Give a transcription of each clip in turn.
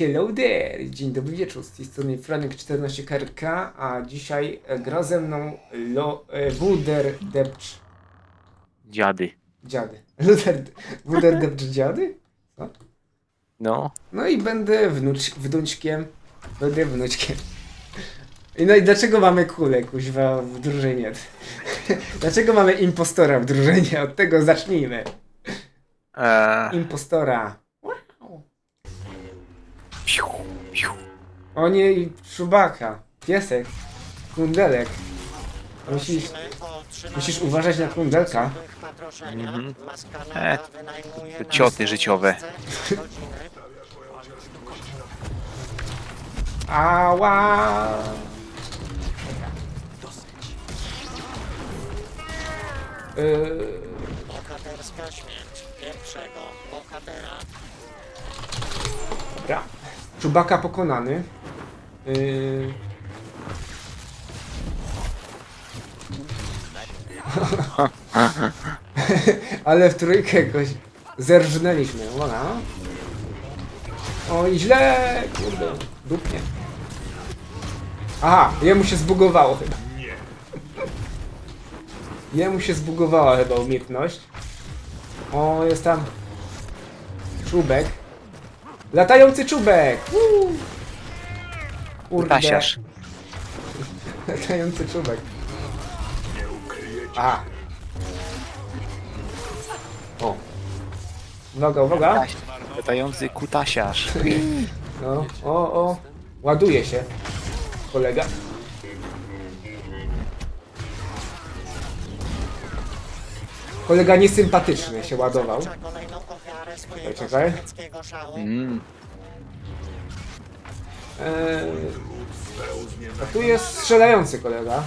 Hello there! Dzień dobry wieczór, z tej strony Franek14KRK, a dzisiaj e, gra ze mną Lo, e, Wuder Depcz Dziady. Dziady. Luder, Wuder Depcz Dziady? No. No i będę wnucz, wnuczkiem, będę wnuczkiem. I no i dlaczego mamy kulę, kuźwa, w drużynie? Dlaczego mamy impostora w drużynie? Od tego zacznijmy. Eee, Impostora. O nie, i Czubaka. Piesek. Kundelek. Musisz, musisz uważać na kundelka. Mhm. E, te cioty życiowe. Ała! Yy, Bohaterska śmierć pierwszego bohatera. dobra. Czubaka pokonany. Yy. Ale w trójkę jakoś zerżnęliśmy. Ona. O i źle! Kurde, dupnie. Aha, jemu się zbugowało chyba. Jemu się zbugowała chyba umiejętność. O, jest tam czubek. Latający czubek! Woo! Kurde. Latający czubek. A. O. Uwaga, uwaga. Latający kutasiarz. No, o, o. Ładuje się. Kolega. Kolega niesympatyczny się ładował. Czekaj. szlacheckiego szału. Mm. Eee, a tu jest strzelający kolega.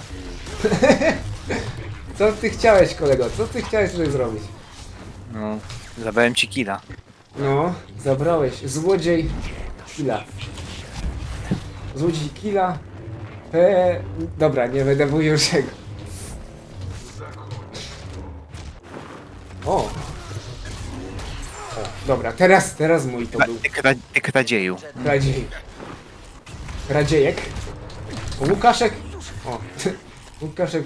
Co ty chciałeś kolego? Co ty chciałeś tutaj zrobić? No. Zabrałem ci killa. No, zabrałeś. Złodziej killa. Złodziej killa. P... Dobra, nie będę mówił. O! O, dobra, teraz, teraz mój to był. Kra- ty kradzieju. Radziej. Radziejek. Łukaszek. O, Łukaszek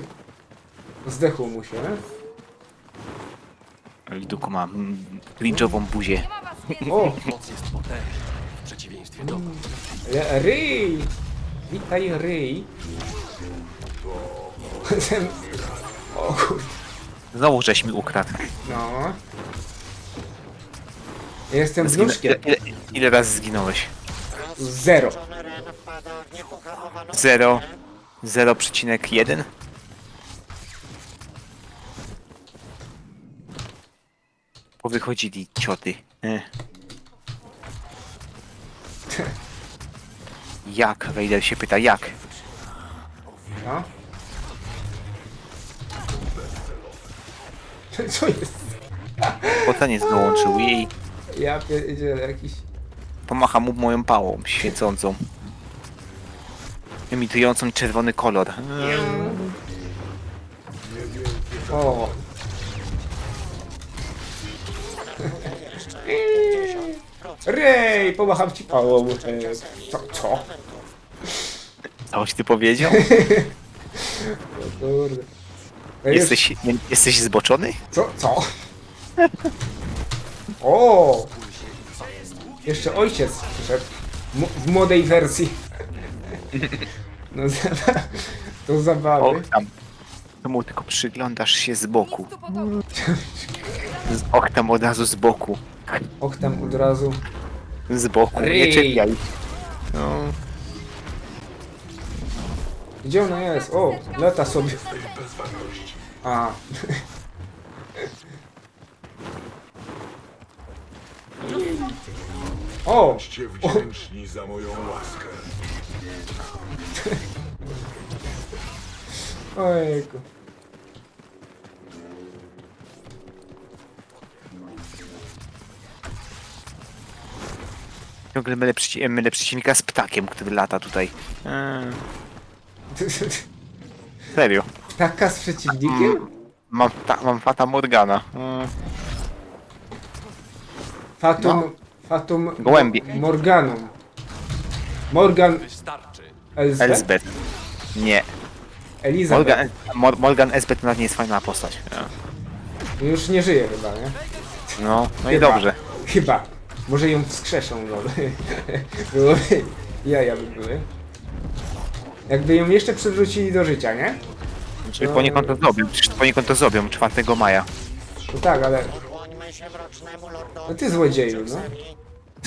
zdechł mu się. Liduku ma mm, cringe'ową buzię. O, Moc jest potężna, w przeciwieństwie do Le- Ryj! Witaj, ryj. Ten- O kur... Znowu żeś mi ukradł. No. Jestem wnuczkiem. ile, ile, ile razy zginąłeś? Zero. Zero. walkę. 0,1? Powychodzili cioty. E. Jak? Raider się pyta, jak? No. Co jest? Botaniec dołączył i Ja pierdzielę jakiś... pomacha mu moją pałą świecącą. Emitującą czerwony kolor. O. Rej, pomacham ci pałą. E, Co? Co? Coś ty powiedział? O kurde. Jest- Jesteś, nie, jesteś zboczony? Co? Co? O! Jeszcze ojciec przyszedł. W młodej wersji. No za- to O, zabawy. tam. Czemu tylko przyglądasz się z boku? Z, och, tam od razu z boku. Och tam od razu. Z boku, nie czepiaj. No, Gdzie ona jest? O, lata sobie. A. O! Bądźcie wdzięczni za moją łaskę. Ojejku. ciągle mylę, przeci- mylę przeciwnika z ptakiem, który lata tutaj. Eee, serio. Taka z przeciwnikiem? Mam, ta, mam Fata Morgana. Eee, Fatum. No. Fatum. Gołębie. Morganum. Morgan Wystarczy. Elsbeth? Elsbeth. Nie. Elizabeth. Morgan, Mor- Morgan Elsbeth nawet nie jest fajna postać. Już nie żyje chyba, nie? No, no i Chyba. dobrze. Chyba. Może ją wskrzeszą, no. Byłoby... Jaja by były. Jakby ją jeszcze przywrócili do życia, nie? Czyli poniekąd to zrobią, przecież poniekąd to zrobią 4 maja. No tak, ale... Ukłońmy się mrocznemu lordowi. No ty złodzieju, no.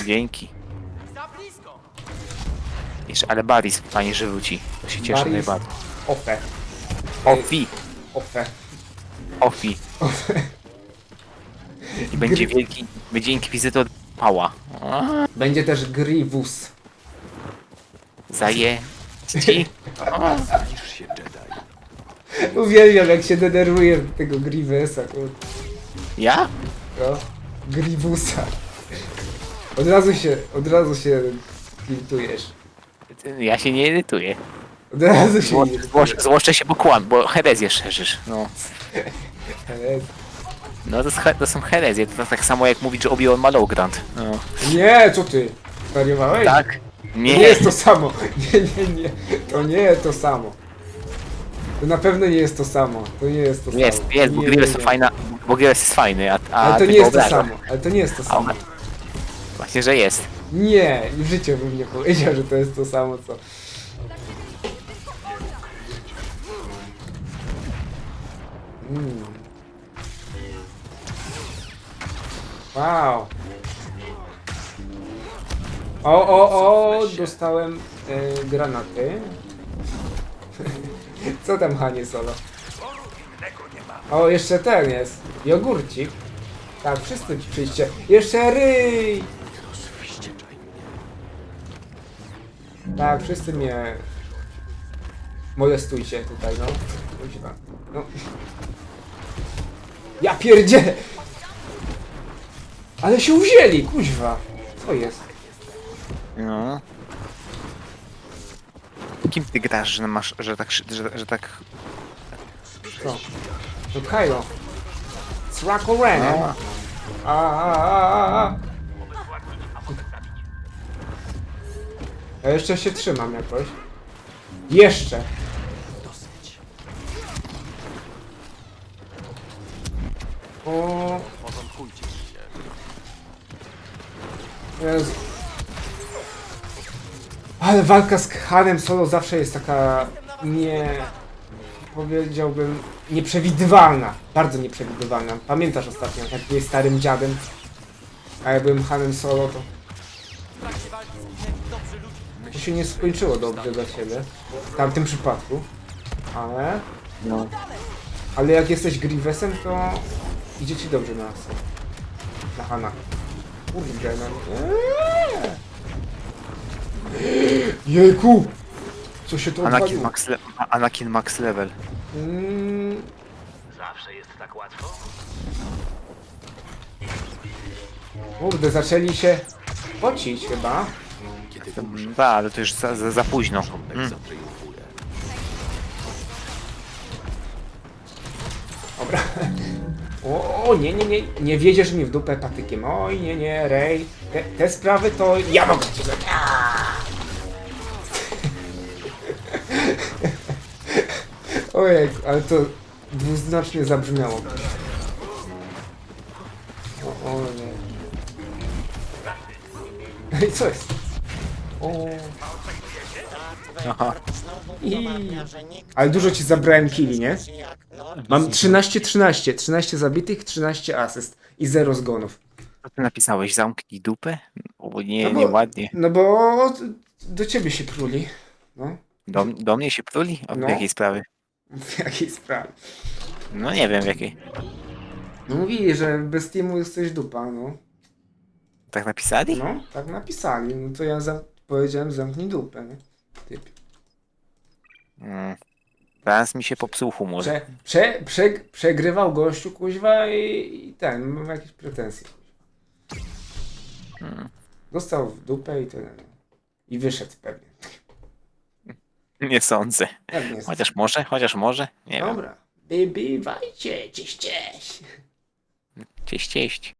Dzięki. Jeszcze, ale Baris fajnie, że wróci. To się cieszę Baris. najbardziej. Ofe. Ofi, Ofe. Ofi. I będzie wielki, będzie inkwizytor Pała. Będzie też Grievous. Zaje. Ci? Zbliż się, Jedi. Uwielbiam jak się denerwuje tego Grievousa, kurde. Ja? No. Grievousa. Od razu się, od razu się tiltujesz. Ja się nie irytuję. Razu się Zło, nie zło, złoszczę się, bo kłam, bo herezję szerzysz. No. No to, jest, he- to są herezje, to tak samo jak mówić, że Obi-Wan ma. No. Nie, co ty? Zwariowałeś? Tak? Nie. nie jest to samo. Nie, nie, nie. To nie jest to samo. To na pewno nie jest to samo. To nie jest to samo. Jest, jest, bo Nie, Grievous nie, fajna, bo Grievous jest fajny, a, a Ale to ty nie go jest to obrażasz. samo. Ale to nie jest to samo. Właśnie, że jest. Nie, w życiu bym nie powiedział, że to jest to samo co. Mm. Wow. O, o, o, dostałem e, granaty. Co tam, Hanie Solo? O, jeszcze ten jest. Jogurcik. Tak, wszyscy przyjście. Jeszcze ryj! Tak, wszyscy mnie molestujcie tutaj, no. Kuźwa. No. Ja pierdzie! Ale się uwzięli, kuźwa. Co jest? No. Kim ty grasz, że masz, że tak, że, że tak... Co? No Kylo. Srako Ren. A. A, a, a, a. Jeszcze się trzymam jakoś. Jeszcze. O, się. Jezu. Ale walka z Hanem Solo zawsze jest taka nie... powiedziałbym nieprzewidywalna. Bardzo nieprzewidywalna. Pamiętasz ostatnio, jak byłeś starym dziadem, a ja byłem Hanem Solo, to... To się nie skończyło dobrze dla ciebie. W tamtym przypadku. Ale... No. Ale jak jesteś Grievousem, to idzie ci dobrze na na Hana. Kurde, no nie. Jejku! Co się to Anakin odwaliło? max, le- Anakin max level. Mm, Zawsze jest tak łatwo. kurde, zaczęli się pocić chyba. Kiedy Mm, Da, ale to już za, za, za późno. porządek Mm. zatriumfuje. Dobra. O, o, nie, nie, nie, nie wiedziesz mi w dupę patykiem. Oj, nie, nie, Rej. Te, te sprawy to ja mogę ci zrobić. Ojej, ale to dwuznacznie zabrzmiało. O, o nie. Ej, co jest? O, Aha. I- ale dużo ci zabrałem killi, nie? Mam 13-13, 13 zabitych, 13 asyst i 0 zgonów. Co ty napisałeś? Zamknij dupę? O nie, No bo- nieładnie. No bo do ciebie się pruli. No, Do, do mnie się pruli? W No. jakiej sprawie? w jakiej sprawie? No nie wiem w jakiej. No mówili, że bez teamu jesteś dupa, no. Tak napisali? No, tak napisali. No to ja za powiedziałem zamknij dupę, nie? Typ. Mm. Teraz mi się popsuł humor. Prze, prze, prze, przegrywał gościu kuźwa i, i ten, mam jakieś pretensje. Hmm. Dostał w dupę i tyle. I wyszedł pewnie. Nie sądzę. Pewnie jest. Chociaż może, chociaż może. Nie wiem. Dobra. Bywajcie, cześć, cześć. Cześć, cześć.